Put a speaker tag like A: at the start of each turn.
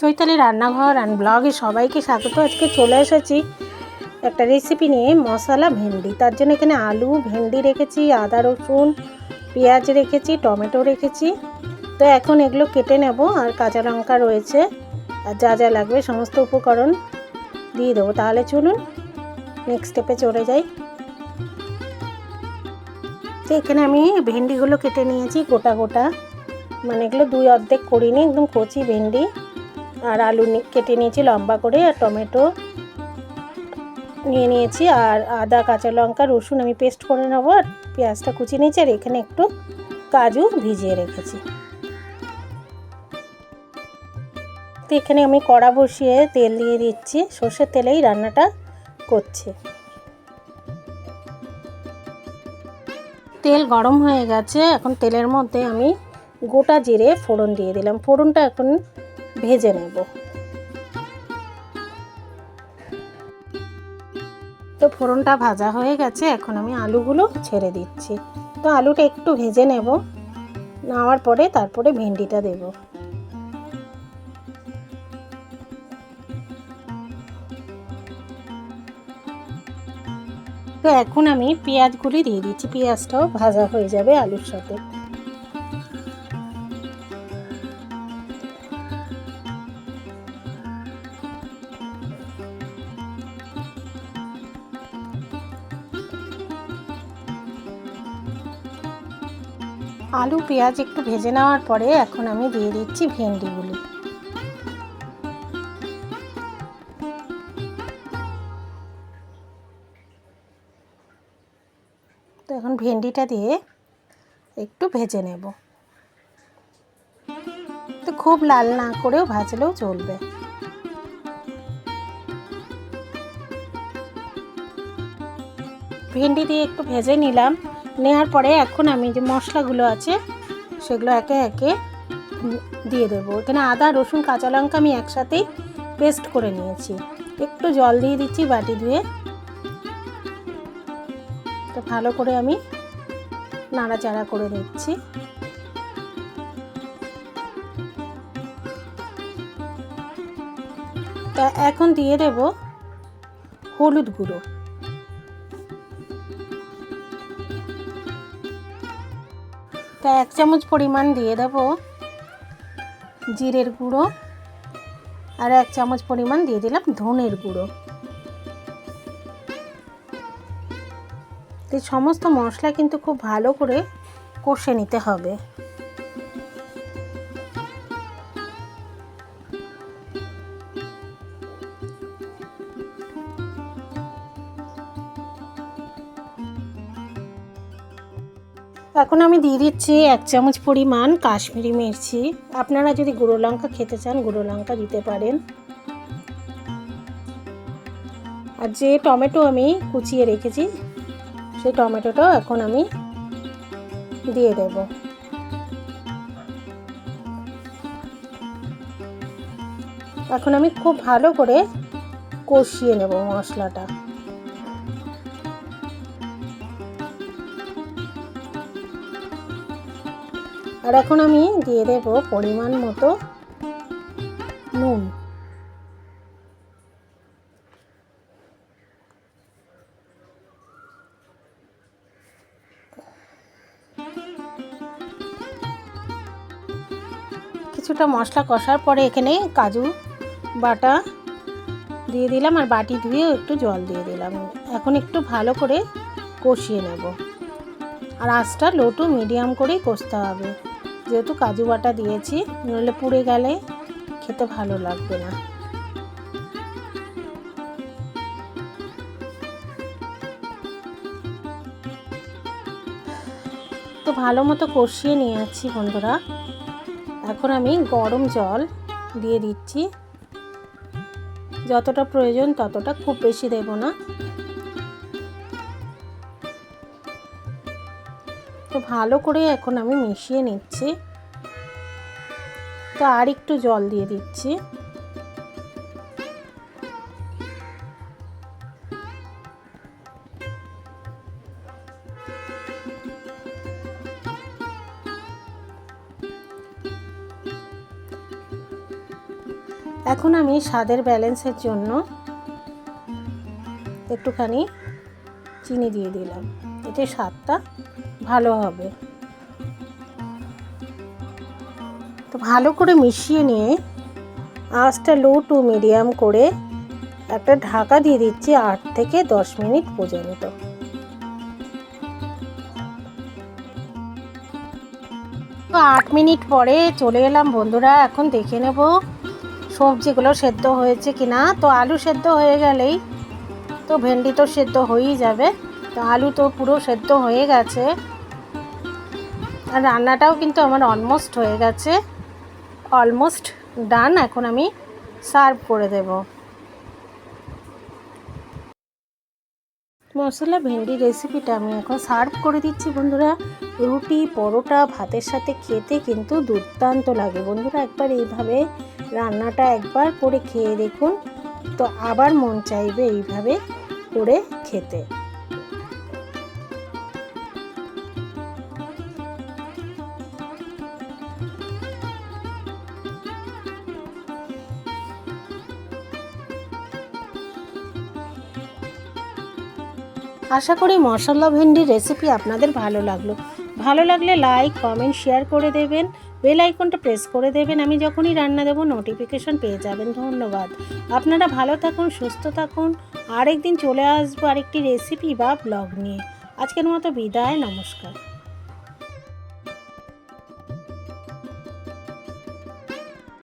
A: চৈতালি রান্নাঘর অ্যান্ড ব্লগে সবাইকে স্বাগত। আজকে চলে এসেছি একটা রেসিপি নিয়ে মশলা, ভেন্ডি। তার জন্য এখানে আলু, ভেন্ডি রেখেছি, আদা, রসুন, পেঁয়াজ রেখেছি, টমেটো রেখেছি। তো এখন এগুলো কেটে নেব আর কাঁচা লঙ্কা রয়েছে। আর যা যা লাগবে সমস্ত উপকরণ দিয়ে দেবো। তাহলে চলুন নেক্সট স্টেপে চলে যাই। তো এখানে আমি ভেন্ডিগুলো কেটে নিয়েছি গোটা গোটা। মানে এগুলো দুই অর্ধেক করিনি, একদম কচি ভেন্ডি। আর আলু কেটে নিয়েছি লম্বা করে আর টমেটো নিয়ে নিয়েছি আর আদা, কাঁচা লঙ্কা, রসুন আমি পেস্ট করে নেব আর পেঁয়াজটা কুচি নিয়েছি আর এখানে একটু কাজু ভিজিয়ে রেখেছি। তো এখানে আমি কড়া বসিয়ে তেল দিয়ে দিচ্ছি, সর্ষের তেলেই রান্নাটা করছি। তেল গরম হয়ে গেছে, এখন তেলের মধ্যে আমি গোটা জিরে ফোড়ন দিয়ে দিলাম। ফোড়নটা এখন ভেজে নেব। তো ফোড়নটা ভাজা হয়ে গেছে, এখন আমি আলুগুলো ছেড়ে দিচ্ছি। তো আলুটা একটু ভেজে নেব, নেওয়ার পরে তারপরে ভেন্ডিটা দেব। তো এখন আমি পেঁয়াজগুলি দিয়ে দিচ্ছি, পেঁয়াজটাও ভাজা হয়ে যাবে আলুর সাথে। আলু, পেঁয়াজ একটু ভেজে নেওয়ার পরে এখন আমি দিয়ে দিচ্ছি ভেন্ডিগুলি। তো এখন ভেন্ডিটা দিয়ে একটু ভেজে নেব। তো খুব লাল না করেও ভাজলেও চলবে। ভেন্ডি দিয়ে একটু ভেজে নিলাম। নেওয়ার পরে এখন আমি যে মশলাগুলো আছে, সেগুলো একে একে দিয়ে দেবো। এখানে আদা, রসুন, কাঁচা লঙ্কা আমি একসাথেই পেস্ট করে নিয়েছি। একটু জল দিয়ে দিচ্ছি বাটি ধুয়ে। তো ভালো করে আমি নাড়াচাড়া করে নিচ্ছি। তা এখন দিয়ে দেব হলুদ গুঁড়ো। তা এক চামচ পরিমাণ দিয়ে দেব জিরের গুঁড়ো আর এক চামচ পরিমাণ দিয়ে দিলাম ধনের গুঁড়ো। সমস্ত মশলা কিন্তু খুব ভালো করে কষে নিতে হবে। এখন আমি দিয়ে দিচ্ছি এক চামচ পরিমাণ কাশ্মীরি মির্চি। আপনারা যদি গুঁড়ো লঙ্কা খেতে চান, গুঁড়ো লঙ্কা দিতে পারেন। আর যে টমেটো আমি কুচিয়ে রেখেছি, সেই টমেটোটাও এখন আমি দিয়ে দেব। এখন আমি খুব ভালো করে কষিয়ে নেব মশলাটা। আর এখন আমি দিয়ে দেব পরিমাণ মতো নুন। কিছুটা মশলা কষার পরে এখানে কাজু বাটা দিয়ে দিলাম আর বাটি ধুয়ে একটু জল দিয়ে দিলাম। এখন একটু ভালো করে কষিয়ে নেব। আর আঁচটা লো টু মিডিয়াম করেই কষতে হবে। যেহেতু কাজু বাটা দিয়েছি, নইলে পুড়ে গেলে খেতে ভালো লাগবে না। তো ভালো মতো কষিয়ে নিয়ে যাচ্ছি বন্ধুরা। এখন আমি গরম জল দিয়ে দিচ্ছি। যতটা প্রয়োজন ততটা খুব বেশি দেব না। তো ভালো করে এখন আমি মিশিয়ে নিচ্ছি। তো আর একটু জল দিয়ে দিচ্ছি। এখন আমি স্বাদের ব্যালেন্সের জন্য একটুখানি চিনি দিয়ে দিলাম। এতে স্বাদটা ভালো হবে। তো ভালো করে মিশিয়ে নিয়ে আঁচটা লো টু মিডিয়াম করে একটা ঢাকা দিয়ে দিচ্ছি আট থেকে দশ মিনিট পর্যন্ত। তো আট মিনিট পরে চলে এলাম বন্ধুরা, এখন দেখে নেব সবজিগুলো সেদ্ধ হয়েছে কি না তো আলু সেদ্ধ হয়ে গেলেই তো ভেন্ডি তো সেদ্ধ হয়েই যাবে। তো আলু তো পুরো সেদ্ধ হয়ে গেছে। আর রান্নাটাও কিন্তু আমার অলমোস্ট হয়ে গেছে। অলমোস্ট ডান এখন আমি সার্ভ করে দেব। মশলা ভেন্ডি রেসিপিটা আমি এখন সার্ভ করে দিচ্ছি বন্ধুরা। রুটি, পরোটা, ভাতের সাথে খেতে কিন্তু দুর্দান্ত লাগে। বন্ধুরা, একবার এইভাবে রান্নাটা একবার করে খেয়ে দেখুন। তো আবার মন চাইবে এইভাবে করে খেতে। আশা করি মশলা ভেন্ডির রেসিপি আপনাদের ভালো লাগল। ভালো লাগলে লাইক কমেন্ট শেয়ার করে দেবেন। বেল আইকনটা প্রেস করে দেবেন। আমি যখনই রান্না দেবো নোটিফিকেশন পেয়ে যাবেন। ধন্যবাদ। আপনারা ভালো থাকুন, সুস্থ থাকুন। আরেকদিন চলে আসব আরেকটি রেসিপি বা ব্লগ নিয়ে। আজকের মতো বিদায়, নমস্কার।